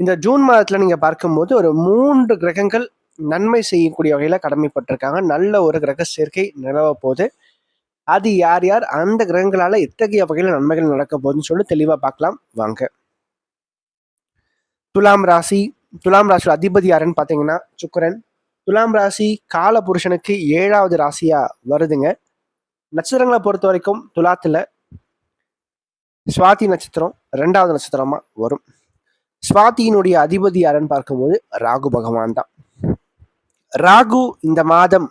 இந்த ஜூன் மாதத்தில் நீங்கள் பார்க்கும்போது ஒரு மூன்று கிரகங்கள் நன்மை செய்யக்கூடிய வகையில் கடமைப்பட்டிருக்காங்க. நல்ல ஒரு கிரக சேர்க்கை நிலவ போகுது. அது யார் யார்? அந்த கிரகங்களால் எத்தகைய வகையில் நன்மைகள் நடக்க போகுதுன்னு சொல்லி தெளிவாக பார்க்கலாம். வாங்க. துலாம் ராசி. துலாம் ராசி அதிபதி யாருன்னு பார்த்தீங்கன்னா சுக்கரன். துலாம் ராசி கால புருஷனுக்கு ஏழாவது ராசியாக வருதுங்க. நட்சத்திரங்களை பொறுத்த வரைக்கும் துலாத்தில் சுவாதி நட்சத்திரம் ரெண்டாவது நட்சத்திரமாக வரும். சுவாதியினுடைய அதிபதி யாருன்னு பார்க்கும்போது ராகு பகவான் தான். ராகு இந்த மாதம்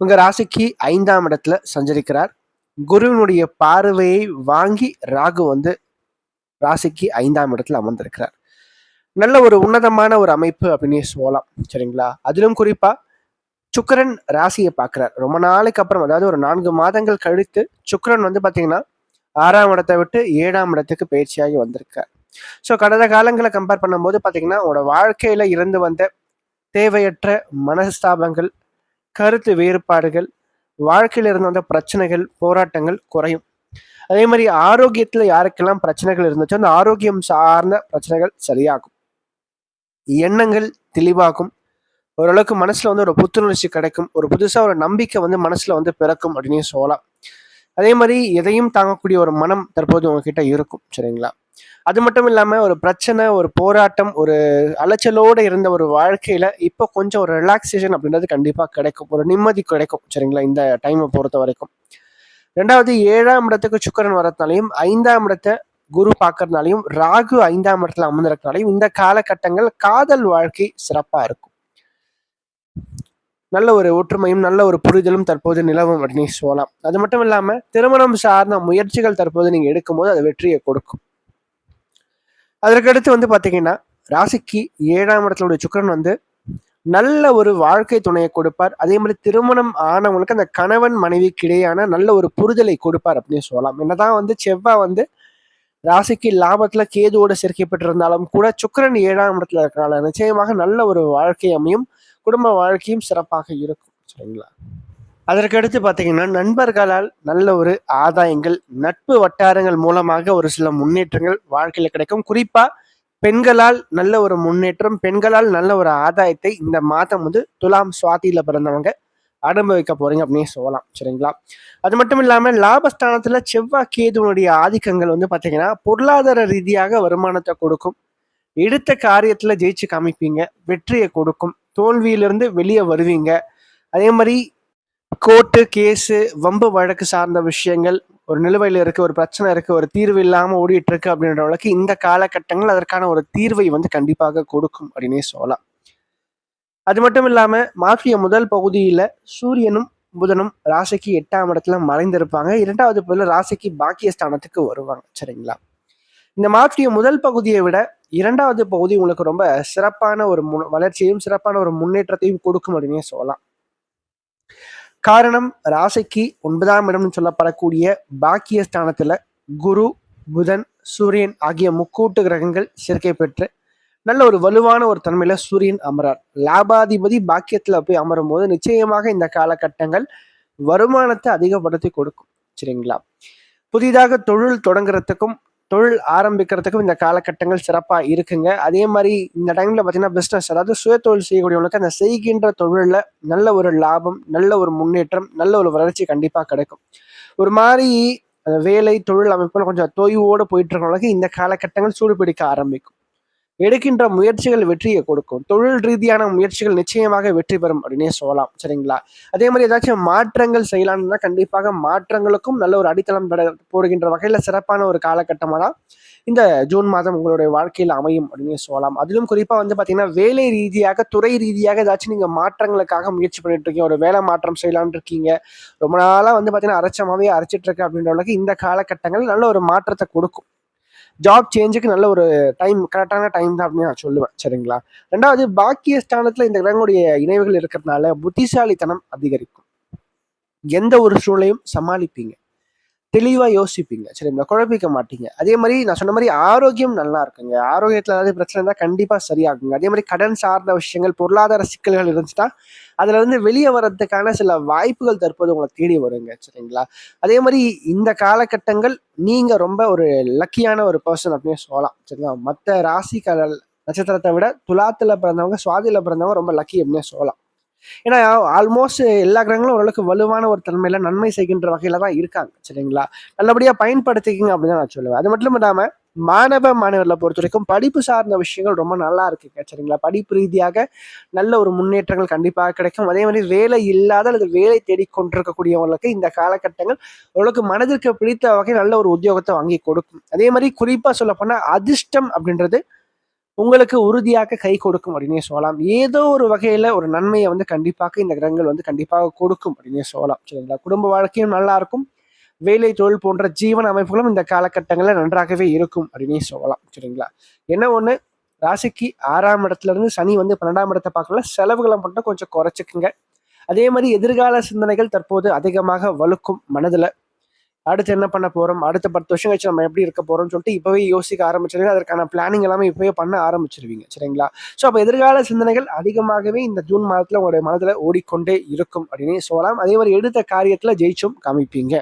உங்க ராசிக்கு ஐந்தாம் இடத்துல சஞ்சரிக்கிறார். குருவினுடைய பார்வையை வாங்கி ராகு வந்து ராசிக்கு ஐந்தாம் இடத்துல அமர்ந்திருக்கிறார். நல்ல ஒரு உன்னதமான ஒரு அமைப்பு அப்படின்னு சொல்லலாம். சரிங்களா? அதிலும் குறிப்பா சுக்கரன் ராசியை பார்க்கிறார். ரொம்ப நாளைக்கு அப்புறம் அதாவது ஒரு நான்கு மாதங்கள் கழித்து சுக்கரன் வந்து பார்த்தீங்கன்னா ஆறாம் இடத்தை விட்டு ஏழாம் இடத்துக்கு பயிற்சியாகி வந்திருக்கார். ஸோ கடந்த காலங்களை கம்பேர் பண்ணும்போது பார்த்தீங்கன்னா உங்களோட வாழ்க்கையில இருந்து வந்த தேவையற்ற மனஸ்தாபங்கள் கருத்து வேறுபாடுகள் வாழ்க்கையில இருந்து வந்த பிரச்சனைகள் போராட்டங்கள் குறையும். அதே மாதிரி ஆரோக்கியத்துல யாருக்கெல்லாம் பிரச்சனைகள் இருந்துச்சோ அந்த ஆரோக்கியம் சார்ந்த பிரச்சனைகள் சரியாகும். எண்ணங்கள் தெளிவாகும். ஓரளவுக்கு மனசுல வந்து ஒரு புத்துணர்ச்சி கிடைக்கும். ஒரு புதுசா ஒரு நம்பிக்கை வந்து மனசுல வந்து பிறக்கும் அப்படின்னு சொல்லலாம். அதே மாதிரி எதையும் தாங்கக்கூடிய ஒரு மனம் தற்போது உங்ககிட்ட இருக்கும். சரிங்களா? அது மட்டும் இல்லாம ஒரு பிரச்சனை ஒரு போராட்டம் ஒரு அலைச்சலோட இருந்த ஒரு வாழ்க்கையில இப்போ கொஞ்சம் ஒரு ரிலாக்ஸேஷன் அப்படின்றது கண்டிப்பா கிடைக்கும். ஒரு நிம்மதி கிடைக்கும் சரிங்களா? இந்த டைமை பொறுத்த வரைக்கும். ரெண்டாவது ஏழாம் இடத்துக்கு சுக்கரன் வரதுனாலையும் ஐந்தாம் இடத்தை குரு பார்க்கறதுனாலையும் ராகு ஐந்தாம் இடத்துல அமர்ந்திருக்கனாலையும் இந்த காலகட்டங்கள் காதல் வாழ்க்கை சிறப்பா இருக்கும். நல்ல ஒரு ஒற்றுமையும் நல்ல ஒரு புரிதலும் தற்போது நிலவும் அப்படின்னு சொல்லலாம். அது மட்டும் இல்லாம திருமணம் சார்ந்த முயற்சிகள் தற்போது நீங்க எடுக்கும்போது அது வெற்றியை கொடுக்கும். அதற்கடுத்து வந்து பார்த்தீங்கன்னா ராசிக்கு ஏழாம் இடத்துல சுக்கரன் வந்து நல்ல ஒரு வாழ்க்கை துணையை கொடுப்பார். அதே மாதிரி திருமணம் ஆனவங்களுக்கு அந்த கணவன் மனைவிக்கு இடையான நல்ல ஒரு புரிதலை கொடுப்பார் அப்படின்னு சொல்லலாம். என்னதான் வந்து செவ்வாய் வந்து ராசிக்கு லாபத்துல கேதுவோட சேர்க்கப்பட்டிருந்தாலும் கூட சுக்கரன் ஏழாம் இடத்துல இருக்கிறனால நிச்சயமாக நல்ல ஒரு வாழ்க்கை அமையும் குடும்ப வாழ்க்கையும் சிறப்பாக இருக்கும். சரிங்களா? அதற்கடுத்து பார்த்தீங்கன்னா நண்பர்களால் நல்ல ஒரு ஆதாயங்கள் நட்பு வட்டாரங்கள் மூலமாக ஒரு சில முன்னேற்றங்கள் வாழ்க்கையில் கிடைக்கும். குறிப்பாக பெண்களால் நல்ல ஒரு முன்னேற்றம் பெண்களால் நல்ல ஒரு ஆதாயத்தை இந்த மாதம் வந்து துலாம் சுவாதியில் பிறந்தவங்க அனுபவிக்க போறீங்க அப்படின்னு சொல்லலாம். சரிங்களா? அது மட்டும் இல்லாம லாபஸ்தானத்துல செவ்வாய் கேதுவனுடைய ஆதிக்கங்கள் வந்து பாத்தீங்கன்னா பொருளாதார ரீதியாக வருமானத்தை கொடுக்கும். எடுத்த காரியத்துல ஜெயிச்சு காமிப்பீங்க வெற்றியை கொடுக்கும். தோல்வியிலிருந்து வெளியே வருவீங்க. அதே மாதிரி கோர்ட்டு கேஸு வம்பு வழக்கு சார்ந்த விஷயங்கள் ஒரு நிலுவையில் இருக்கு ஒரு பிரச்சனை இருக்கு ஒரு தீர்வு இல்லாமல் ஓடிட்டு இருக்கு அப்படின்றவங்களுக்கு இந்த காலகட்டங்கள் அதற்கான ஒரு தீர்வை வந்து கண்டிப்பாக கொடுக்கும் அப்படின்னே சொல்லலாம். அது மட்டும் இல்லாமல் மாற்றிய முதல் பகுதியில் சூரியனும் புதனும் ராசிக்கு எட்டாம் இடத்துல மறைந்திருப்பாங்க. இரண்டாவது பகுதியில் ராசிக்கு பாக்கியஸ்தானத்துக்கு வருவாங்க. சரிங்களா? இந்த மாற்றிய முதல் பகுதியை விட இரண்டாவது பகுதி உங்களுக்கு ரொம்ப சிறப்பான ஒரு மு வளர்ச்சியையும் சிறப்பான ஒரு முன்னேற்றத்தையும் கொடுக்கும் அப்படின்னே சொல்லலாம். காரணம் ராசிக்கு ஒன்பதாம் இடம்னு சொல்லப்படக்கூடிய பாக்கிய ஸ்தானத்தில் குரு புதன் சூரியன் ஆகிய முக்கூட்டு கிரகங்கள் சேர்க்கை பெற்று நல்ல ஒரு வலுவான ஒரு தன்மையில சூரியன் அமரார். லாபாதிபதி பாக்கியத்துல போய் அமரும் போது நிச்சயமாக இந்த காலகட்டங்கள் வருமானத்தை அதிகப்படுத்தி கொடுக்கும். சரிங்களா? புதிதாக தொழில் தொடங்குறதுக்கும் தொழில் ஆரம்பிக்கிறதுக்கும் இந்த காலகட்டங்கள் சிறப்பாக இருக்குங்க. அதே மாதிரி இந்த டைமில் பார்த்தீங்கன்னா பிஸ்னஸ் அதாவது சுய தொழில் செய்யக்கூடியவங்களுக்கு அந்த செய்கின்ற தொழிலில் நல்ல ஒரு லாபம் நல்ல ஒரு முன்னேற்றம் நல்ல ஒரு வளர்ச்சி கண்டிப்பாக கிடைக்கும். ஒரு மாதிரி வேலை தொழில் அமைப்புல கொஞ்சம் தொய்வோடு போயிட்டு இருக்கவங்களுக்கு இந்த காலகட்டங்கள் சூடு பிடிக்க ஆரம்பிக்கும். எடுக்கின்ற முயற்சிகள் வெற்றியை கொடுக்கும். தொழில் ரீதியான முயற்சிகள் நிச்சயமாக வெற்றி பெறும் அப்படின்னே சொல்லலாம். சரிங்களா? அதே மாதிரி ஏதாச்சும் மாற்றங்கள் செய்யலாம்னா கண்டிப்பாக மாற்றங்களுக்கும் நல்ல ஒரு அடித்தளம் போடுகின்ற வகையில் சிறப்பான ஒரு காலகட்டமாக தான் இந்த ஜூன் மாதம் உங்களுடைய வாழ்க்கையில் அமையும் அப்படின்னு சொல்லலாம். அதிலும் குறிப்பாக வந்து பார்த்தீங்கன்னா வேலை ரீதியாக துறை ரீதியாக ஏதாச்சும் நீங்கள் மாற்றங்களுக்காக முயற்சி பண்ணிட்டு இருக்கீங்க. ஒரு வேலை மாற்றம் செய்யலாம்னு இருக்கீங்க. ரொம்ப நாளாக வந்து பார்த்தீங்கன்னா அரைச்சமாவே அரைச்சிட்டு இருக்கு அப்படின்றவங்களுக்கு இந்த காலகட்டங்கள் நல்ல ஒரு மாற்றத்தை கொடுக்கும். ஜாப் சேஞ்சுக்கு நல்ல ஒரு டைம் கரெக்டான டைம் தான் அப்படின்னு நான் சொல்லுவேன். சரிங்களா? ரெண்டாவது பாக்கிய ஸ்தானத்தில் இந்த கிரகங்களுடைய இணைவுகள் இருக்கிறதுனால புத்திசாலித்தனம் அதிகரிக்கும். எந்த ஒரு சூழலையும் சமாளிப்பீங்க. தெளிவாக யோசிப்பீங்க. சரிங்களா குழப்பிக்க மாட்டீங்க. அதே மாதிரி நான் சொன்ன மாதிரி ஆரோக்கியம் நல்லா இருக்குங்க. ஆரோக்கியத்தில் ஏதாவது பிரச்சனை இருந்தால் கண்டிப்பாக சரியாகுங்க. அதே மாதிரி கடன் சார்ந்த விஷயங்கள் பொருளாதார சிக்கல்கள் இருந்துச்சுன்னா அதுல இருந்து வெளியே வர்றதுக்கான சில வாய்ப்புகள் தற்போது உங்களை தேடி வருங்க. சரிங்களா? அதே மாதிரி இந்த காலகட்டங்கள் நீங்க ரொம்ப ஒரு லக்கியான ஒரு பர்சன் அப்படின்னு சொல்லலாம். சரிங்களா? மற்ற ராசிக்கால நட்சத்திரத்தை விட துலாத்துல பிறந்தவங்க சுவாதியில பிறந்தவங்க ரொம்ப லக்கி அப்படின்னு சொல்லலாம். ஏன்னா ஆல்மோஸ்ட் எல்லா கிரகங்களும் ஓரளவுக்கு வலுவான ஒரு தன்மையில நன்மை செய்கின்ற வகையில தான் இருக்காங்க சரிங்களா? நல்லபடியா பயன்படுத்திக்கிங்க அப்படின்னு நான் சொல்லுவேன். அது மட்டும் இல்லாம மாணவ மாணவர்களை பொறுத்த வரைக்கும் படிப்பு சார்ந்த விஷயங்கள் ரொம்ப நல்லா இருக்குங்க சரிங்களா? படிப்பு ரீதியாக நல்ல ஒரு முன்னேற்றங்கள் கண்டிப்பாக கிடைக்கும். அதே மாதிரி வேலை இல்லாத அல்லது வேலை தேடிக்கொண்டிருக்கக்கூடியவங்களுக்கு இந்த காலகட்டங்கள் ஓரளவுக்கு மனதிற்கு பிடித்த வகை நல்ல ஒரு உத்தியோகத்தை வாங்கி கொடுக்கும். அதே மாதிரி குறிப்பா சொல்ல போனா அதிர்ஷ்டம் அப்படின்றது உங்களுக்கு உறுதியாக கை கொடுக்கும் அப்படின்னே சொல்லலாம். ஏதோ ஒரு வகையில ஒரு நன்மையை வந்து கண்டிப்பாக இந்த கிரகங்கள் வந்து கண்டிப்பாக கொடுக்கும் அப்படின்னே சொல்லலாம். சரிங்களா? குடும்ப வாழ்க்கையும் நல்லா இருக்கும். வேலை தொழில் போன்ற ஜீவன அமைப்புகளும் இந்த காலகட்டங்களில் நன்றாகவே இருக்கும் அப்படின்னே சொல்லலாம். சரிங்களா? என்ன ஒன்று ராசிக்கு ஆறாம் இடத்துல இருந்து சனி வந்து பன்னெண்டாம் இடத்தை பார்க்கல செலவுகளை மட்டும் கொஞ்சம் குறைச்சிக்குங்க. அதே மாதிரி எதிர்கால சிந்தனைகள் தற்போது அதிகமாக வலுக்கும் மனதில். அடுத்து என்ன பண்ண போறோம்? அடுத்த பத்து வருஷம் கழிச்சு நம்ம எப்படி இருக்க போறோம்னு சொல்லிட்டு இப்பவே யோசிக்க ஆரம்பிச்சிருவீங்க அதற்கான பிளானிங் எல்லாமே இப்பவே பண்ண ஆரம்பிச்சிருவீங்க. சரிங்களா? ஸோ அப்போ எதிர்கால சிந்தனைகள் அதிகமாகவே இந்த ஜூன் மாதத்துல உங்களுடைய மனதில் ஓடிக்கொண்டே இருக்கும் அப்படின்னு சொல்லலாம். அதே மாதிரி எடுத்த காரியத்துல ஜெயிச்சும் காமிப்பீங்க.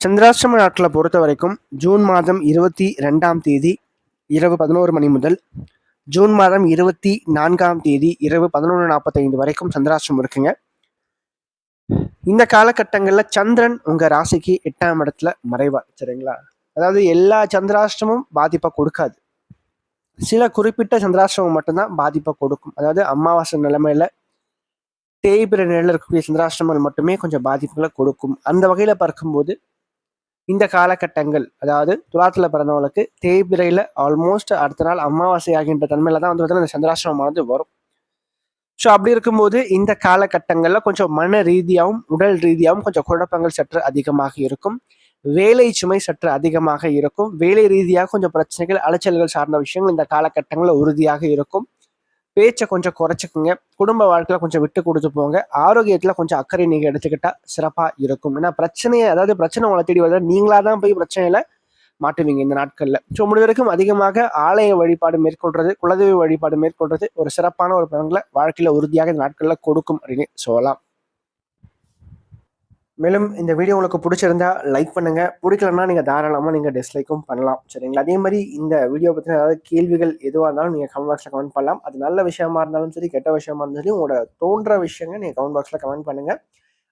சந்திராஷ்டம நாட்களை பொறுத்த வரைக்கும் ஜூன் மாதம் இருபத்தி ரெண்டாம் தேதி இரவு பதினோரு மணி முதல் ஜூன் மாதம் இருபத்தி நான்காம் தேதி இரவு பதினொன்று நாற்பத்தைந்து வரைக்கும் சந்திராஷ்டிரம் இருக்குங்க. இந்த காலகட்டங்களில் சந்திரன் உங்கள் ராசிக்கு எட்டாம் இடத்துல மறைவார் சரிங்களா? அதாவது எல்லா சந்திராஷ்டமும் பாதிப்பை கொடுக்காது. சில குறிப்பிட்ட சந்திராஷ்டமம் மட்டும்தான் பாதிப்பை கொடுக்கும். அதாவது அமாவாசை நிலைமையில தேய்பிற நிலையில் இருக்கக்கூடிய சந்திராஷ்டிரமங்கள் மட்டுமே கொஞ்சம் பாதிப்புகளை கொடுக்கும். அந்த வகையில் பார்க்கும்போது இந்த காலகட்டங்கள் அதாவது துலாத்தில் பிறந்தவங்களுக்கு தேய்பிரையில் ஆல்மோஸ்ட் அடுத்த நாள் அமாவாசை ஆகின்ற தன்மையில தான் வந்து இந்த சந்திராஷ்டிரமானது வரும். ஸோ அப்படி இருக்கும்போது இந்த காலகட்டங்களில் கொஞ்சம் மன ரீதியாகவும் உடல் ரீதியாகவும் கொஞ்சம் குழப்பங்கள் சற்று அதிகமாக இருக்கும். வேலை சுமை சற்று அதிகமாக இருக்கும். வேலை ரீதியாக கொஞ்சம் பிரச்சனைகள் அலைச்சல்கள் சார்ந்த விஷயங்கள் இந்த காலகட்டங்களில் உறுதியாக இருக்கும். பேச்சை கொஞ்சம் குறைச்சிக்கோங்க. குடும்ப வாழ்க்கையில் கொஞ்சம் விட்டு கொடுத்து போங்க. ஆரோக்கியத்தில் கொஞ்சம் அக்கறை நீங்கள் எடுத்துக்கிட்டால் சிறப்பாக இருக்கும். ஏன்னா பிரச்சனையை அதாவது பிரச்சனை உங்களை தேடி வருது. நீங்களாக தான் போய் பிரச்சனையில் மாட்டுவீங்க இந்த நாட்களில். ஸோ முடிவரைக்கும் அதிகமாக ஆலய வழிபாடு மேற்கொள்றது குலதெய்வ வழிபாடு மேற்கொள்றது ஒரு சிறப்பான ஒரு பலன்களை வாழ்க்கையில் உறுதியாக இந்த நாட்களில் கொடுக்கும் அப்படின்னு சொல்லலாம். மேலும் இந்த வீடியோ உங்களுக்கு பிடிச்சிருந்தா லைக் பண்ணுங்க. பிடிக்கலன்னா நீங்கள் தாராளமாக நீங்கள் டிஸ்லைக்கும் பண்ணலாம். சரிங்களா? அதே மாதிரி இந்த வீடியோ பற்றின ஏதாவது கேள்விகள் எதுவாக இருந்தாலும் நீங்கள் கமெண்ட் பாக்ஸில் கமெண்ட் பண்ணலாம். அது நல்ல விஷயமா இருந்தாலும் சரி கெட்ட விஷயமா இருந்தாலும் சரி உங்களோட தோன்ற விஷயங்கள் நீங்கள் கமெண்ட் பாக்ஸில் கமெண்ட் பண்ணுங்கள்